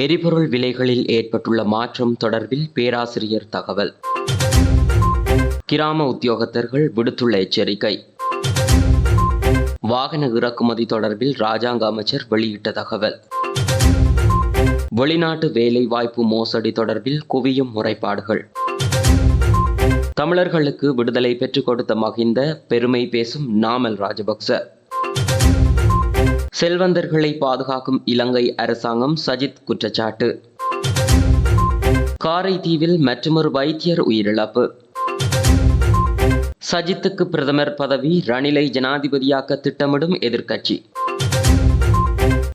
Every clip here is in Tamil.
எரிபொருள் விலைகளில் ஏற்பட்டுள்ள மாற்றம் தொடர்பில் பேராசிரியர் தகவல். கிராம உத்தியோகத்தர்கள் விடுத்துள்ள எச்சரிக்கை. வாகன இறக்குமதி தொடர்பில் ராஜாங்க அமைச்சர் வெளியிட்ட தகவல். வெளிநாட்டு வேலை வாய்ப்பு மோசடி தொடர்பில் குவியும் முறைப்பாடுகள். தமிழர்களுக்கு விடுதலை பெற்றுக் கொடுத்த மகிந்த பெருமை பேசும் நாமல் ராஜபக்ச. செல்வந்தர்களை பாதுகாக்கும் இலங்கை அரசாங்கம் சஜித் குற்றச்சாட்டு. காரைதீவில் மற்றொரு வைத்தியர் உயிரிழப்பு. சஜித்துக்கு பிரதமர் பதவி ரணிலை ஜனாதிபதியாக்க திட்டமிடும் எதிர்க்கட்சி.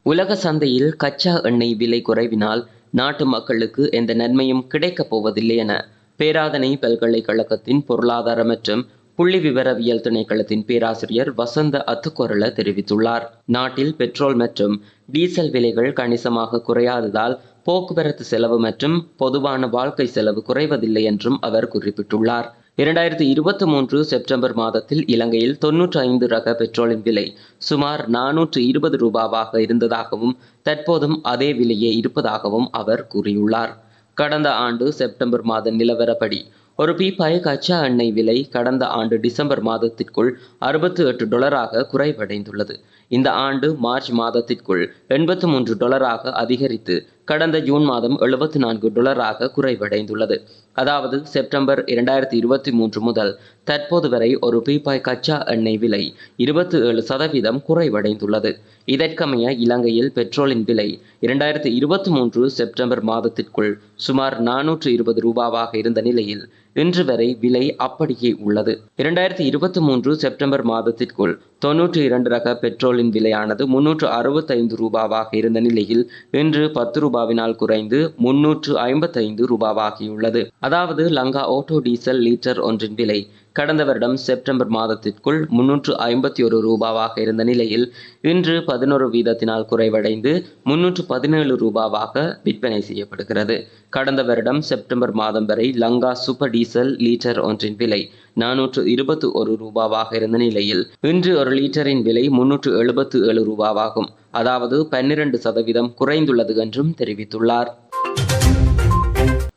உலக சந்தையில் கச்சா எண்ணெய் விலை குறைவினால் நாட்டு மக்களுக்கு எந்த நன்மையும் கிடைக்கப் போவதில்லை என பேராதனை பல்கலைக்கழகத்தின் பொருளாதார மற்றும் புள்ளி விவரவியல் திணைக்களத்தின் பேராசிரியர் வசந்த அத்துக்கொரல தெரிவித்துள்ளார். நாட்டில் பெட்ரோல் மற்றும் டீசல் விலைகள் கணிசமாக குறையாததால் போக்குவரத்து செலவு மற்றும் பொதுவான வாழ்க்கை செலவு குறைவதில்லை என்றும் அவர் குறிப்பிட்டுள்ளார். இரண்டாயிரத்தி இருபத்தி மூன்று செப்டம்பர் மாதத்தில் இலங்கையில் தொன்னூற்றி ஐந்து ரக பெட்ரோலின் விலை சுமார் நானூற்று இருபது ரூபாவாக இருந்ததாகவும் தற்போதும் அதே விலையே இருப்பதாகவும் அவர் கூறியுள்ளார். கடந்த ஆண்டு செப்டம்பர் மாத நிலவரப்படி ஒரு பீப்பாய் கச்சா எண்ணெய் விலை கடந்த ஆண்டு டிசம்பர் மாதத்திற்குள் அறுபத்து எட்டு டொலராக குறைவடைந்துள்ளது. இந்த ஆண்டு மார்ச் மாதத்திற்குள் எண்பத்து மூன்று டொலராக அதிகரித்து கடந்த ஜூன் மாதம் எழுபத்தி நான்கு டொலராக குறைவடைந்துள்ளது. அதாவது செப்டம்பர் இரண்டாயிரத்தி இருபத்தி மூன்று முதல் தற்போது வரை ஒரு பீப்பாய் கச்சா எண்ணெய் விலை இருபத்தி ஏழு சதவீதம் குறைவடைந்துள்ளது. இதற்கமைய இலங்கையில் பெட்ரோலின் விலை இரண்டாயிரத்தி இருபத்தி மூன்று செப்டம்பர் மாதத்திற்குள் சுமார் நானூற்று இருபது ரூபாவாக இருந்த நிலையில் இன்று வரை விலை அப்படியே உள்ளது. இரண்டாயிரத்தி இருபத்தி மூன்று செப்டம்பர் மாதத்திற்குள் தொன்னூற்றி இரண்டு ரக பெட்ரோலின் விலையானது முன்னூற்று அறுபத்தைந்து ரூபாவாக இருந்த நிலையில் இன்று பத்து ரூபாவினால் குறைந்து முன்னூற்று ஐம்பத்தைந்து ரூபாவாகியுள்ளது. அதாவது லங்கா ஓட்டோ டீசல் லீட்டர் ஒன்றின் விலை கடந்த வருடம் செப்டம்பர் மாதத்திற்குள் முன்னூற்று ஐம்பத்தி ஒரு ரூபாவாக இருந்த நிலையில் இன்று பதினோரு வீதத்தினால் குறைவடைந்து முன்னூற்று பதினேழு ரூபாவாக விற்பனை செய்யப்படுகிறது. கடந்த வருடம் செப்டம்பர் மாதம் வரை லங்கா சூப்பர் டீசல் லீட்டர் ஒன்றின் விலை நானூற்று இருபத்தி ஒரு ரூபாவாக இருந்த நிலையில் இன்று ஒரு லிட்டரின் விலை முன்னூற்று எழுபத்து ஏழு ரூபாவாகும். அதாவது பன்னிரண்டு சதவீதம் குறைந்துள்ளது என்றும் தெரிவித்துள்ளார்.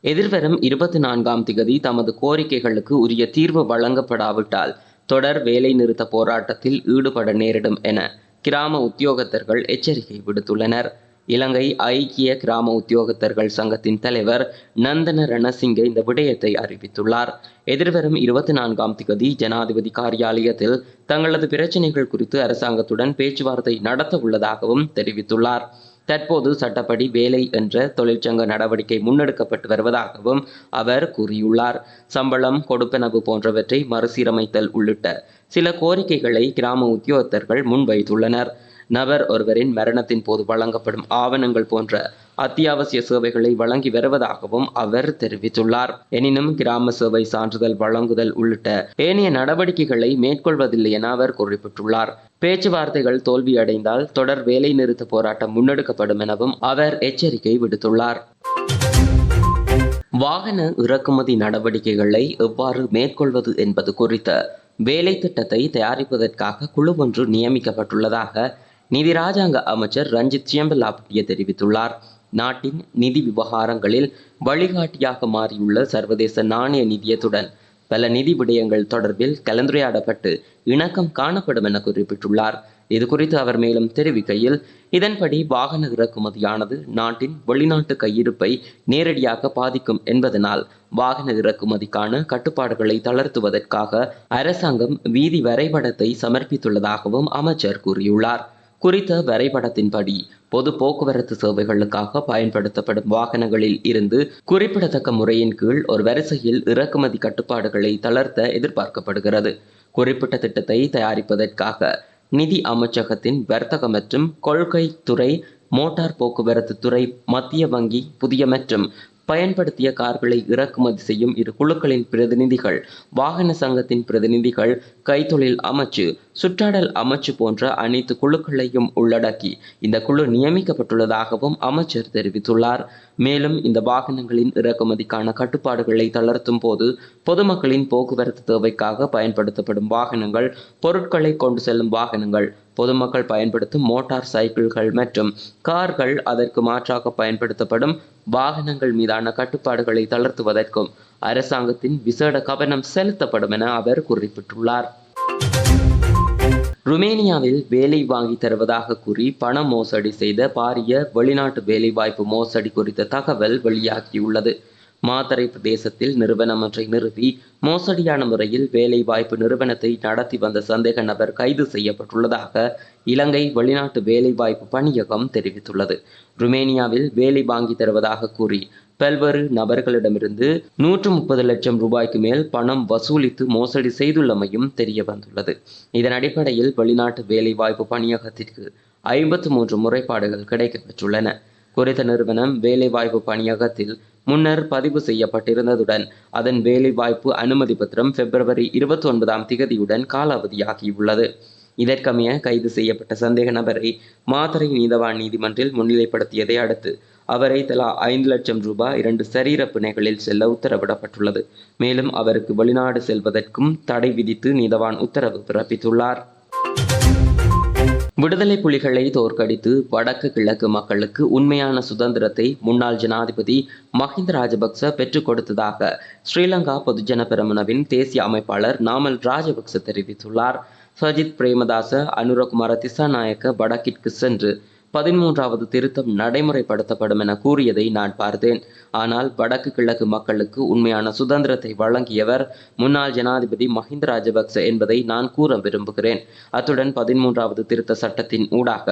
எதிர்வரும் இருபத்தி நான்காம் திகதி தமது கோரிக்கைகளுக்கு உரிய தீர்வு வழங்கப்படாவிட்டால் தொடர் வேலை நிறுத்த போராட்டத்தில் ஈடுபட நேரிடும் என கிராம உத்தியோகத்தர்கள் எச்சரிக்கை விடுத்துள்ளனர். இலங்கை ஐக்கிய கிராம உத்தியோகத்தர்கள் சங்கத்தின் தலைவர் நந்தன ரணசிங்க இந்த விடயத்தை அறிவித்துள்ளார். எதிர்வரும் இருபத்தி நான்காம் திகதி ஜனாதிபதி காரியாலயத்தில் தங்களது பிரச்சினைகள் குறித்து அரசாங்கத்துடன் பேச்சுவார்த்தை நடத்த உள்ளதாகவும் தெரிவித்துள்ளார். தற்போது சட்டப்படி வேலை என்ற தொழிற்சங்க நடவடிக்கை முன்னெடுக்கப்பட்டு வருவதாகவும் அவர் கூறியுள்ளார். சம்பளம் கொடுப்பனவு போன்றவற்றை மறுசீரமைத்தல் உள்ளிட்ட சில கோரிக்கைகளை கிராம உத்தியோகத்தர்கள் முன்வைத்துள்ளனர். நபர் ஒருவரின் மரணத்தின் போது வழங்கப்படும் ஆவணங்கள் போன்ற அத்தியாவசிய சேவைகளை வழங்கி வருவதாகவும் அவர் தெரிவித்துள்ளார். எனினும் கிராம சேவை சான்றிதழ் வழங்குதல் உள்ளிட்ட ஏனைய நடவடிக்கைகளை மேற்கொள்வதில்லை என அவர் குறிப்பிட்டுள்ளார். பேச்சுவார்த்தைகள் தோல்வியடைந்தால் தொடர் வேலை நிறுத்த போராட்டம் முன்னெடுக்கப்படும் எனவும் அவர் எச்சரிக்கை விடுத்துள்ளார். வாகன இறக்குமதி நடவடிக்கைகளை எவ்வாறு மேற்கொள்வது என்பது குறித்த வேலை திட்டத்தை தயாரிப்பதற்காக குழு ஒன்று நியமிக்கப்பட்டுள்ளதாக நிதி ராஜாங்க அமைச்சர் ரஞ்சித் சியம்பலாபுட்டிய தெரிவித்துள்ளார். நாட்டின் நிதி விவகாரங்களில் வழிகாட்டியாக மாறியுள்ள சர்வதேச நாணய நிதியத்துடன் பல நிதி விடயங்கள் தொடர்பில் கலந்துரையாடப்பட்டு இணக்கம் காணப்படும் என குறிப்பிட்டுள்ளார். இது குறித்து அவர் மேலும் தெரிவிக்கையில் இதன்படி வாகன இறக்குமதியானது நாட்டின் வெளிநாட்டு கையிருப்பை நேரடியாக பாதிக்கும் என்பதனால் வாகன இறக்குமதிக்கான கட்டுப்பாடுகளை தளர்த்துவதற்காக அரசாங்கம் வீதி வரைபடத்தை சமர்ப்பித்துள்ளதாகவும் அமைச்சர் கூறியுள்ளார். குறித்த வரைபடத்தின்படி பொது போக்குவரத்து சேவைகளுக்காக பயன்படுத்தப்படும் வாகனங்களில் இருந்து குறிப்பிடத்தக்க முறையின் கீழ் ஒரு வரிசையில் இறக்குமதி கட்டுப்பாடுகளை தளர்த்த எதிர்பார்க்கப்படுகிறது. குறிப்பிட்ட திட்டத்தை தயாரிப்பதற்காக நிதி அமைச்சகத்தின் வர்த்தக மற்றும் கொள்கை துறை மோட்டார் போக்குவரத்து துறை மத்திய வங்கி புதிய மற்றும் பயன்படுத்திய கார்களை இறக்குமதி செய்யும் இரு குழுக்களின் பிரதிநிதிகள் வாகன சங்கத்தின் பிரதிநிதிகள் கைத்தொழில் அமைச்சு சுற்றாடல் அமைச்சு போன்ற அனைத்து குழுக்களையும் உள்ளடக்கி இந்த குழு நியமிக்கப்பட்டுள்ளதாகவும் அமைச்சர் தெரிவித்துள்ளார். மேலும் இந்த வாகனங்களின் இறக்குமதிக்கான கட்டுப்பாடுகளை தளர்த்தும் போது பொதுமக்களின் போக்குவரத்து தேவைக்காக பயன்படுத்தப்படும் வாகனங்கள் பொருட்களை கொண்டு செல்லும் வாகனங்கள் பொதுமக்கள் பயன்படுத்தும் மோட்டார் சைக்கிள்கள் மற்றும் கார்கள் அதற்கு மாற்றாக பயன்படுத்தப்படும் வாகனங்கள் மீதான கட்டுப்பாடுகளை தளர்த்துவதற்கும் அரசாங்கத்தின் விசேட கவனம் செலுத்தப்படும் என அவர் குறிப்பிட்டுள்ளார். ருமேனியாவில் வேலை வாங்கி தருவதாக கூறி பண மோசடி செய்த பாரிய வெளிநாட்டு வேலைவாய்ப்பு மோசடி குறித்த தகவல் வெளியாகியுள்ளது. மாத்தறை பிரதேசத்தில் நிறுவனம் ஒன்றை நிறுவி மோசடியான முறையில் வேலைவாய்ப்பு நிறுவனத்தை நடத்தி வந்த சந்தேக நபர் கைது செய்யப்பட்டுள்ளதாக இலங்கை வெளிநாட்டு வேலைவாய்ப்பு பணியகம் தெரிவித்துள்ளது. ருமேனியாவில் வேலை வாங்கி தருவதாக கூறி பல்வேறு நபர்களிடமிருந்து நூற்று முப்பது லட்சம் ரூபாய்க்கு மேல் பணம் வசூலித்து மோசடி செய்துள்ளமையும் தெரிய வந்துள்ளது இதன் அடிப்படையில் வெளிநாட்டு வேலைவாய்ப்பு பணியகத்திற்கு ஐம்பத்து மூன்று முறைப்பாடுகள் கிடைக்கப்பெற்றுள்ளன. குறித்த நிறுவனம் வேலைவாய்ப்பு பணியகத்தில் முன்னர் பதிவு செய்யப்பட்டிருந்ததுடன் அதன் வேலைவாய்ப்பு அனுமதி பத்திரம் பிப்ரவரி இருபத்தி ஒன்பதாம் திகதியுடன் காலாவதியாகியுள்ளது. இதற்கமைய கைது செய்யப்பட்ட சந்தேக நபரை மாத்தறை நீதவான் நீதிமன்றில் முன்னிலைப்படுத்தியதை அடுத்து அவரை தலா ஐந்து லட்சம் ரூபாய் இரண்டு சரீர பிணைகளில் செல்ல உத்தரவிடப்பட்டுள்ளது. மேலும் அவருக்கு வெளிநாடு செல்வதற்கும் தடை விதித்து நீதவான் உத்தரவு பிறப்பித்துள்ளார். விடுதலை புலிகளை தோற்கடித்து வடக்கு கிழக்கு மக்களுக்கு உண்மையான சுதந்திரத்தை முன்னாள் ஜனாதிபதி மஹிந்த ராஜபக்ச பெற்றுக் கொடுத்ததாக ஸ்ரீலங்கா பொதுஜன பெரமுனவின் தேசிய அமைப்பாளர் நாமல் ராஜபக்ச தெரிவித்துள்ளார். சஜித் பிரேமதாச அனுரகுமார திசாநாயக்க வடக்கிற்கு சென்று பதிமூன்றாவது திருத்தம் நடைமுறைப்படுத்தப்படும் என கூறியதை நான் பார்த்தேன். ஆனால் வடக்கு கிழக்கு மக்களுக்கு உண்மையான சுதந்திரத்தை வழங்கியவர் முன்னாள் ஜனாதிபதி மஹிந்த ராஜபக்ச என்பதை நான் கூற விரும்புகிறேன். அத்துடன் பதிமூன்றாவது திருத்த சட்டத்தின் ஊடாக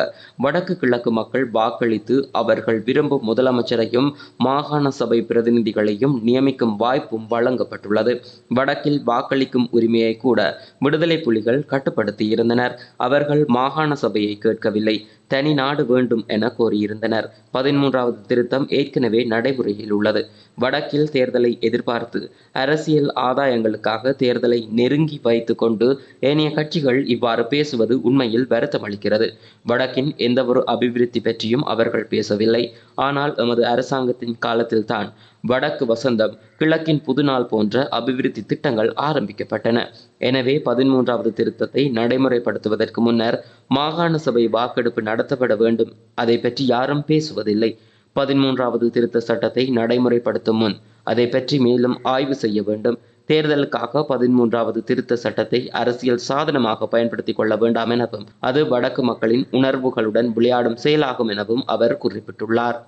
வடக்கு கிழக்கு மக்கள் வாக்களித்து அவர்கள் விரும்பும் முதலமைச்சரையும் மாகாண சபை பிரதிநிதிகளையும் நியமிக்கும் வாய்ப்பும் வழங்கப்பட்டுள்ளது. வடக்கில் வாக்களிக்கும் உரிமையை கூட விடுதலை புலிகள் கட்டுப்படுத்தியிருந்தனர். அவர்கள் மாகாண சபையை கேட்கவில்லை. தனி நாடு வேண்டும் என கோரியிருந்தனர். பதிமூன்றாவது திருத்தம் ஏற்கனவே நடைமுறையில் உள்ளது. வடக்கில் தேர்தலை எதிர்பார்த்து அரசியல் ஆதாயங்களுக்காக தேர்தலை நெருங்கி வைத்து கொண்டு ஏனைய கட்சிகள் இவ்வாறு பேசுவது உண்மையில் வருத்தமளிக்கிறது வடக்கின் எந்தவொரு அபிவிருத்தி பற்றியும் அவர்கள் பேசவில்லை. ஆனால் எமது அரசாங்கத்தின் காலத்தில்தான் வடக்கு வசந்தம் கிழக்கின் புதுநாள் போன்ற அபிவிருத்தி திட்டங்கள் ஆரம்பிக்கப்பட்டன. எனவே பதிமூன்றாவது திருத்தத்தை நடைமுறைப்படுத்துவதற்கு முன்னர் மாகாண சபை வாக்கெடுப்பு நடத்தப்பட வேண்டும். அதை பற்றி யாரும் பேசுவதில்லை. பதிமூன்றாவது திருத்த சட்டத்தை நடைமுறைப்படுத்தும் முன் அதை பற்றி மேலும் ஆய்வு செய்ய வேண்டும். தேர்தலுக்காக பதிமூன்றாவது திருத்த சட்டத்தை அரசியல் சாதனமாக பயன்படுத்திக் கொள்ள வேண்டாம் எனவும் அது வடக்கு மக்களின் உணர்வுகளுடன் விளையாடும் செயலாகும் எனவும் அவர் குறிப்பிட்டுள்ளார்.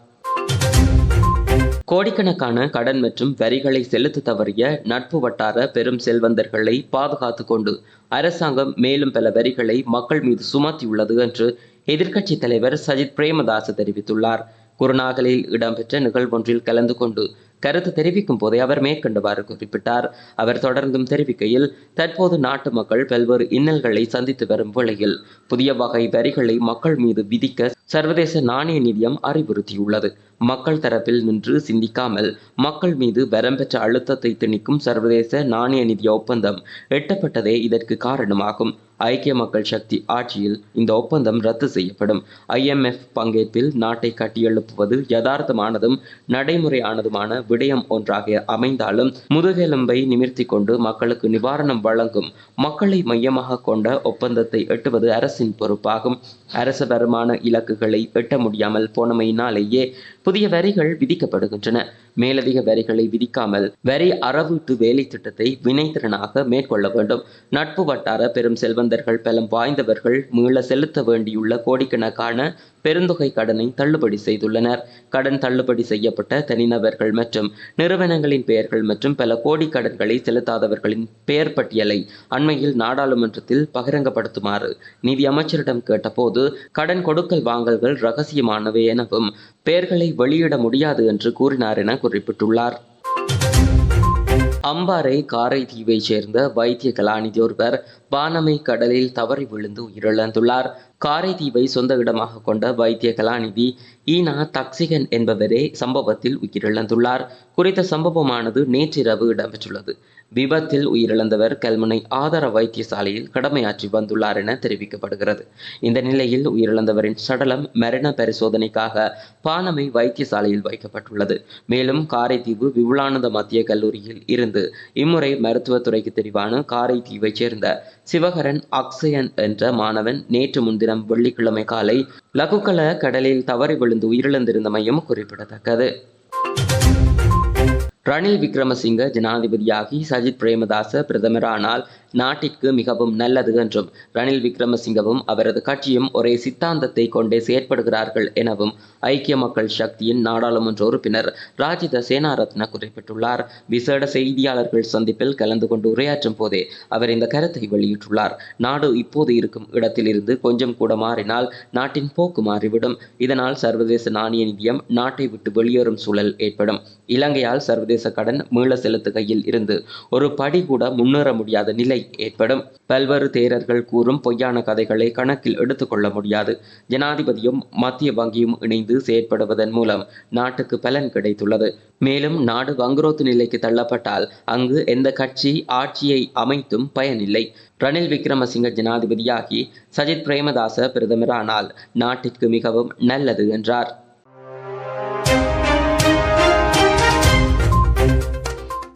கோடிக்கணக்கான கடன் மற்றும் வரிகளை செலுத்த தவறிய நட்பு வட்டார பெரும் செல்வந்தர்களை பாதுகாத்து கொண்டு அரசாங்கம் மேலும் பல வரிகளை மக்கள் மீது சுமத்தியுள்ளது என்று எதிர்க்கட்சி தலைவர் சஜித் பிரேமதாச தெரிவித்துள்ளார். குருநாகலில் இடம்பெற்ற நிகழ்வொன்றில் கலந்து கொண்டு கருத்து தெரிவிக்கும் போதே அவர் மேற்கண்டவாறு குறிப்பிட்டார். அவர் தொடர்ந்தும் தெரிவிக்கையில் தற்போது நாட்டு மக்கள் பல்வேறு இன்னல்களை சந்தித்து வரும் வேளையில் புதிய வகை வரிகளை மக்கள் மீது விதிக்க சர்வதேச நாணய நிதியம் அறிவுறுத்தியுள்ளது. மக்கள் தரப்பில் நின்று சிந்திக்காமல் மக்கள் மீது வரம்பெற்ற அழுத்தத்தை திணிக்கும் சர்வதேச நாணய நிதிய ஒப்பந்தம் எட்டப்பட்டதே இதற்கு காரணமாகும். ஐக்கிய மக்கள் சக்தி ஆட்சியில் இந்த ஒப்பந்தம் ரத்து செய்யப்படும். ஐஎம்எஃப் பங்கேற்பில் நாட்டை கட்டியெழுப்புவது யதார்த்தமானதும் நடைமுறையானதுமான விடயம் ஒன்றாக அமைந்தாலும் முதுகெலும்பை நிமிர்த்தி கொண்டு மக்களுக்கு நிவாரணம் வழங்கும் மக்களை மையமாக கொண்ட ஒப்பந்தத்தை எட்டுவது அரசின் பொறுப்பாகும். அரச வருமான இலக்குகளை எட்ட முடியாமல் போனமையினாலேயே புதிய வரிகள் விதிக்கப்படுகின்றன. மேலதிக வரிகளை விதிக்காமல் வரி அறவீட்டு வேலை திட்டத்தை வினைத்திறனாக மேற்கொள்ள வேண்டும். நட்பு வட்டார பெரும் செல்வந்தர்கள் பலம் வாய்ந்தவர்கள் மீள செலுத்த வேண்டியுள்ள கோடிக்கணக்கான பெருந்தொகை கடனை தள்ளுபடி செய்துள்ளனர். கடன் தள்ளுபடி செய்யப்பட்ட தனிநபர்கள் மற்றும் நிறுவனங்களின் பெயர்கள் மற்றும் பல கோடி கடன்களை செலுத்தாதவர்களின் பெயர் பட்டியலை அண்மையில் நாடாளுமன்றத்தில் பகிரங்கப்படுத்துமாறு நிதி அமைச்சரிடம் கேட்டபோது கடன் கொடுக்கல் வாங்கல்கள் ரகசியமானவை எனவும் பெயர்களை வெளியிட முடியாது என்று கூறினார் என குறிப்பிட்டுள்ளார். அம்பாறை காரைதீவைச் சேர்ந்த வைத்திய கலாநிதி ஒருவர் பானமை கடலில் தவறி விழுந்து உயிரிழந்துள்ளார். காரைதீவை சொந்த இடமாக கொண்ட வைத்திய கலாநிதி ஈனா தக்சிகன் என்பவரே சம்பவத்தில் உயிரிழந்துள்ளார். குறித்த சம்பவமானது நேற்றிரவு இடம்பெற்றுள்ளது. விபத்தில் உயிரிழந்தவர் கல்முனை ஆதார வைத்தியசாலையில் கடமையாற்றி வந்துள்ளார் என தெரிவிக்கப்படுகிறது. இந்த நிலையில் உயிரிழந்தவரின் சடலம் மரண பரிசோதனைக்காக பானமை வைத்தியசாலையில் வைக்கப்பட்டுள்ளது. மேலும் காரைதீவு விபுலானந்த மத்திய கல்லூரியில் இருந்து இம்முறை மருத்துவத்துறைக்கு தெரிவான காரைதீவைச் சேர்ந்த சிவகரன் அக்ஷயன் என்ற மாணவன் நேற்று முன்தினம் வெள்ளிக்கிழமை காலை லகுக்கல கடலில் தவறி விழுந்து உயிரிழந்திருந்தமையும் குறிப்பிடத்தக்கது. ரணில் விக்ரமசிங்க ஜனாதிபதியாகி சஜித் பிரேமதாச பிரதமரானால் நாட்டிற்கு மிகவும் நல்லது என்றும் ரணில் விக்ரமசிங்கவும் அவரது கட்சியும் ஒரே சித்தாந்தத்தை கொண்டே செயற்படுகிறார்கள் எனவும் ஐக்கிய மக்கள் சக்தியின் நாடாளுமன்ற உறுப்பினர் ராஜித சேனாரத்ன குறிப்பிட்டுள்ளார். விசேட செய்தியாளர்கள் சந்திப்பில் கலந்து கொண்டு உரையாற்றும் போதே அவர் இந்த கருத்தை வெளியிட்டுள்ளார். நாடு இப்போது இருக்கும் இடத்திலிருந்து கொஞ்சம் கூட மாறினால் நாட்டின் போக்கு மாறிவிடும். இதனால் சர்வதேச நாணய நிதியம் நாட்டை விட்டு வெளியேறும் சூழல் ஏற்படும். இலங்கையால் சர்வதேச கடன் மீள செலுத்துகையில் இருந்து ஒரு படி கூட முன்னேற முடியாத நிலை நிலை ஏற்படும் பல்வேறு தேரர்கள் கூறும் பொய்யான கதைகளை கணக்கில் எடுத்துக்கொள்ள முடியாது. ஜனாதிபதியும் மத்திய வங்கியும் இணைந்து செயற்படுவதன் மூலம் நாட்டுக்கு பலன் கிடைத்துள்ளது. மேலும் நாடு வங்குரோத்து நிலைக்கு தள்ளப்பட்டால் அங்கு எந்த கட்சி ஆட்சியை அமைத்தும் பயனில்லை. ரணில் விக்ரமசிங்க ஜனாதிபதியாகி சஜித் பிரேமதாச பிரதமரானால் நாட்டிற்கு மிகவும் நல்லது என்றார்.